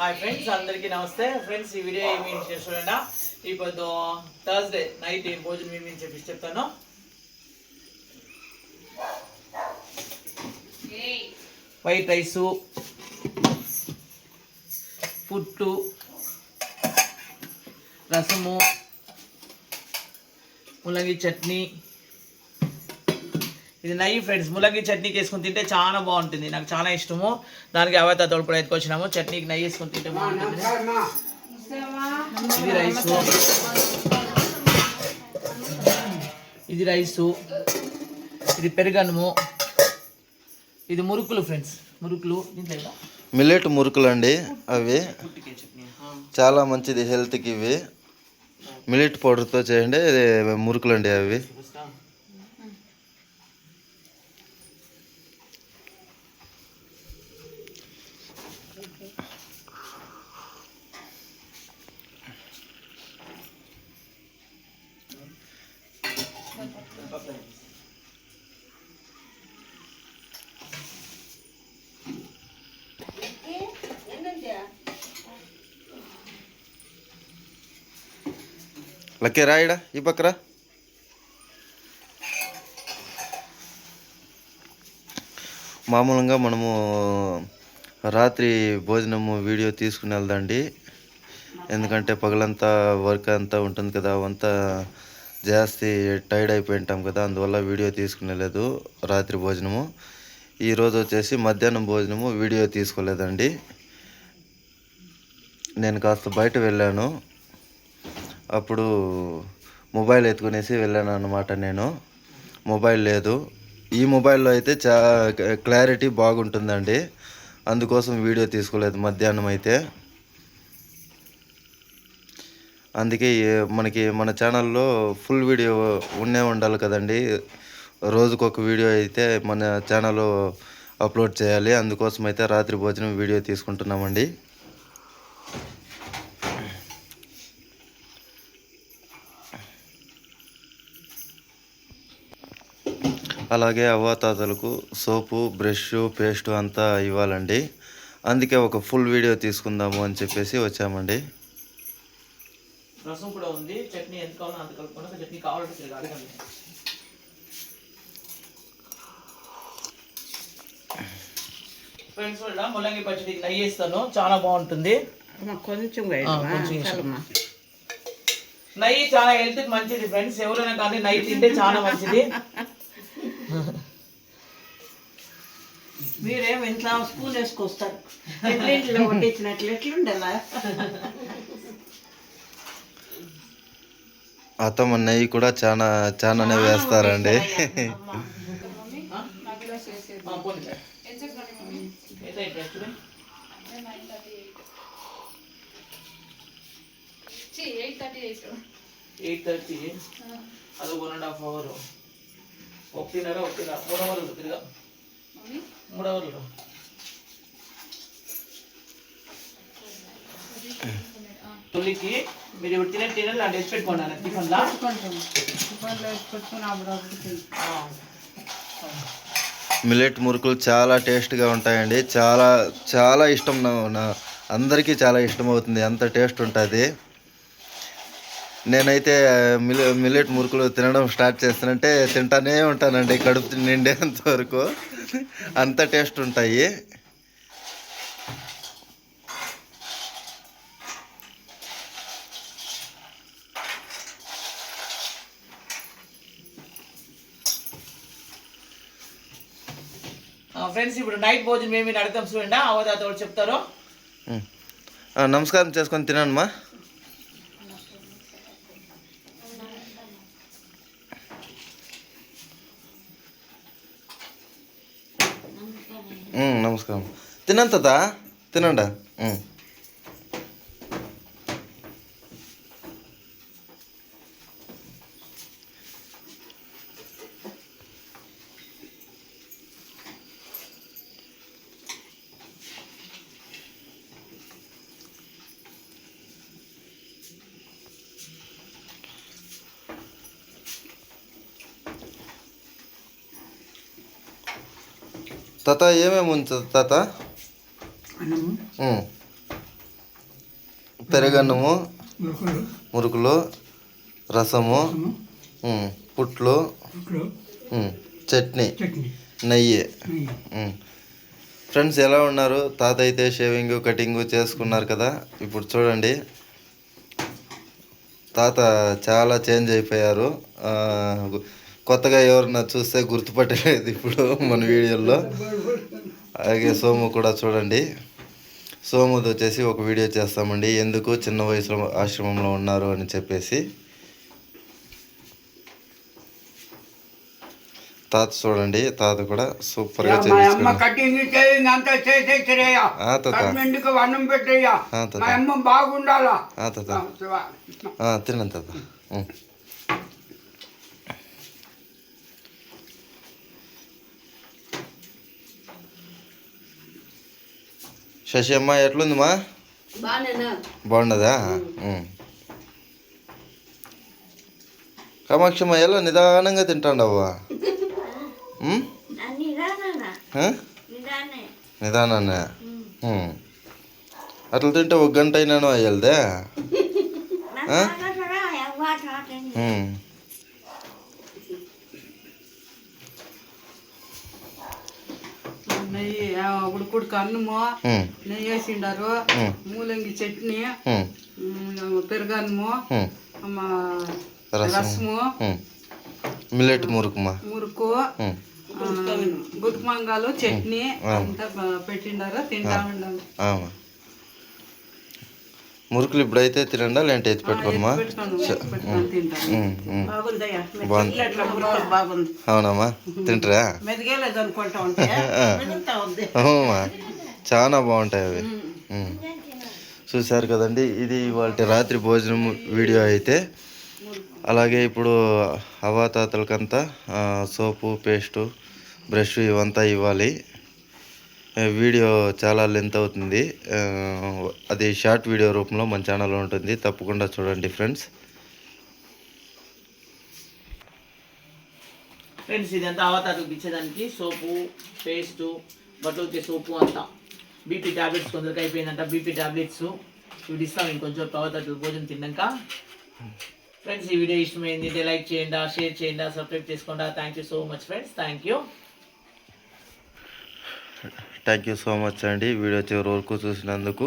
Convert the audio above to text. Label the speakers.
Speaker 1: My friends అందరికీ నమస్తే. Friends ఈ వీడియో ఏమి చేస్తున్నా ఇప్పుడు థర్స్డే నైట్ ఏం భోజనం ఏమి చెప్పి చెప్తాను. వైట్ రైసు పుట్టు రసము ములంగి చట్నీ ఇది నెయ్యి ఫ్రెండ్స్ ముల్లంగి చట్నీకి వేసుకొని తింటే చాలా బాగుంటుంది. నాకు చాలా ఇష్టము. దానికి అవైతే తోడు కూడా ఎత్తుకొచ్చినాము. చట్నీకి నెయ్యి వేసుకొని తింటే బాగుంటుంది. ఇది రైసు. ఇది రైసు. ఇది పెరుగన్నము. ఇది మురుకులు ఫ్రెండ్స్. మురుకులు?
Speaker 2: మిల్లెట్ మురుకులు అండి అవి. చాలా మంచిది హెల్త్కి ఇవి. మిల్లెట్ పౌడర్తో చేయండి ఇది మురుకులు అండి అవి
Speaker 1: చూపిస్తా.
Speaker 2: లక్కే రాయడా ఈ పక్కరా మామూలుగా మనము రాత్రి భోజనము వీడియో తీసుకుని వెళ్దండి ఎందుకంటే పగలంతా వర్క్ అంతా ఉంటుంది కదా అవంతా జాస్తి టైర్డ్ అయిపోయి ఉంటాం కదా అందువల్ల వీడియో తీసుకునేలేదు రాత్రి భోజనము. ఈరోజు వచ్చేసి మధ్యాహ్నం భోజనము వీడియో తీసుకోలేదండి. నేను కాస్త బయట వెళ్ళాను. అప్పుడు మొబైల్ ఎత్తుకునేసి వెళ్ళాను అనమాట నేను. మొబైల్ లేదు. ఈ మొబైల్లో అయితే చా క్లారిటీ బాగుంటుందండి. అందుకోసం వీడియో తీసుకోలేదు మధ్యాహ్నం అయితే. అందుకే మనకి మన ఛానల్లో ఫుల్ వీడియో ఉండే ఉండాలి కదండి. రోజుకొక వీడియో అయితే మన ఛానల్లో అప్లోడ్ చేయాలి. అందుకోసం అయితే రాత్రి భోజనం వీడియో తీసుకుంటున్నామండి. అలాగే అవ్వాతాతలకు సోపు బ్రష్ పేస్ట్ అంతా ఇవ్వాలండి. అందుకే ఒక ఫుల్ వీడియో తీసుకుందాము అని చెప్పేసి వచ్చామండి.
Speaker 1: రసం కూడా ఉంది. చట్నీ ఎంత కావాలో అంత కలుపుకొని చట్నీ కావాలంటే సరిగా అడగండి ఫ్రెండ్స్ కూడా ముల్లంగి పచ్చడికి నెయ్యి వేస్తాను చాలా బాగుంటుంది.
Speaker 3: కొంచెం.
Speaker 1: నెయ్యి చాలా హెల్త్కి మంచిది ఫ్రెండ్స్. ఎవరైనా కానీ నెయ్యి తింటే చాలా మంచిది.
Speaker 3: మీరేం ఇంట్లో స్పూన్ వేసుకొస్తారు? ఇంట్లో వడ్డించినట్లు ఎట్లుండాలా?
Speaker 2: అత్తమ్మ నెయ్యి కూడా చాలా చాలానే వేస్తారండి.
Speaker 1: ఎయిట్ థర్టీ అది వన్ అండ్ హాఫ్ అవర్ ఒకటిన్నర ఒకటిన్నర. మూడు అవర్లు తిరిగా. మూడు అవర్లు తొలికి మీరు ఇప్పుడు తినే తినే వేసి పెట్టుకోండి అన్న.
Speaker 2: మిల్లెట్ మురుకులు చాలా టేస్ట్గా ఉంటాయండి. చాలా చాలా ఇష్టం నా నా- అందరికీ చాలా ఇష్టం అవుతుంది. అంత టేస్ట్ ఉంటుంది. నేనైతే మిల్ మిల్లెట్ మురుకులు తినడం స్టార్ట్ చేస్తానంటే తింటానే ఉంటానండి. కడుపు నిండేంత వరకు అంత టేస్ట్ ఉంటాయి.
Speaker 1: ఫ్రెండ్స్ ఇప్పుడు నైట్ భోజనం ఏమి అడుగుతాం చూడండి. వాళ్ళు చెప్తారు.
Speaker 2: నమస్కారం చేసుకొని తినమ్మా నమస్కారం. తినంత తినండా తాత ఏమేమి ఉంచదు తాత. పెరగన్నము మురుకులు రసము పుట్లు చట్నీ నెయ్యి. ఫ్రెండ్స్ ఎలా ఉన్నారు? తాత అయితే షేవింగ్ కటింగ్ చేసుకున్నారు కదా. ఇప్పుడు చూడండి. తాత చాలా చేంజ్ అయిపోయారు. కొత్తగా ఎవరన్నా చూస్తే గుర్తుపట్టలేదు ఇప్పుడు మన వీడియోలో. అలాగే సోము కూడా చూడండి. సోముది వచ్చేసి ఒక వీడియో చేస్తామండి. ఎందుకు చిన్న వయసులో ఆశ్రమంలో ఉన్నారు అని చెప్పేసి. తాత చూడండి తాత కూడా
Speaker 4: చేయింగ్ అంతా చేసేసిరయ్యా
Speaker 2: ఆ, తాత. శశి అమ్మ ఎట్లుందిమా?
Speaker 3: బాగానేనా
Speaker 2: బాగున్నదా. కామాక్షమ్మ ఎలా నిదానంగా తింటాండవ్వా? ఉం?
Speaker 3: నిదానా
Speaker 2: ఆ?
Speaker 3: నిదానే.
Speaker 2: నిదానాన్ని? ఉం. అట్లా తింటే ఒక గంట అయినాను అయ్యల్దే ఆ? ఉం.
Speaker 5: నెయ్యి ఆ, ఉడుకుడుకు అన్నము. నెయ్యి వేసిండారు. మూలంగి చట్నీ పెరుగన్నము రసము.
Speaker 2: మిల్లెట్ మురుకుమా
Speaker 5: మురుకు
Speaker 2: ఉం.
Speaker 5: గుత్మంగాలు చట్నీ అంతా పెట్టిండారు తింటా ఉండాలి
Speaker 2: మురుకులు ఇప్పుడైతే తినండా లేదంటే ఎత్తి పెట్టుకోనమా
Speaker 5: పెట్టుకొని పెట్టుకొని తింటాను.
Speaker 2: ఉం, ఉం.
Speaker 3: బాగుందయ్యా
Speaker 2: బాగుంది.
Speaker 3: ఇట్లా ముక్కలు బాగుంది.
Speaker 2: అవునమ్మా తింటరా? అవుమా చాలా బాగుంటాయి అవి. చూశారు కదండి ఇది వాళ్ళ రాత్రి భోజనం వీడియో అయితే. అలాగే ఇప్పుడు అవాతాతలకంతా సోపు పేస్టు బ్రష్ ఇవంతా ఇవ్వాలి. వీడియో చాలా లెంత్ అవుతుంది. అది షార్ట్ వీడియో రూపంలో మన ఛానల్లో ఉంటుంది. తప్పకుండా చూడండి ఫ్రెండ్స్
Speaker 1: ఫ్రెండ్స్ ఇదంతా అవతారులకు ఇచ్చేదానికి సోపు పేస్టు బట్టలకి సోపు అంతా. బీపీ టాబ్లెట్స్ కొందరికి అయిపోయిందంట. బీపీ టాబ్లెట్స్ ఇవి ఇస్తాం ఇంకొంచెం అవతారులు భోజనం తిన్నాక. ఫ్రెండ్స్ ఈ వీడియో ఇష్టమైంది లైక్ చేయండి షేర్ చేయండి సబ్స్క్రైబ్ చేసుకోండి. Thank you so much friends thank you
Speaker 2: thank you so much అండి. వీడియో చివరి వరకు చూసినందుకు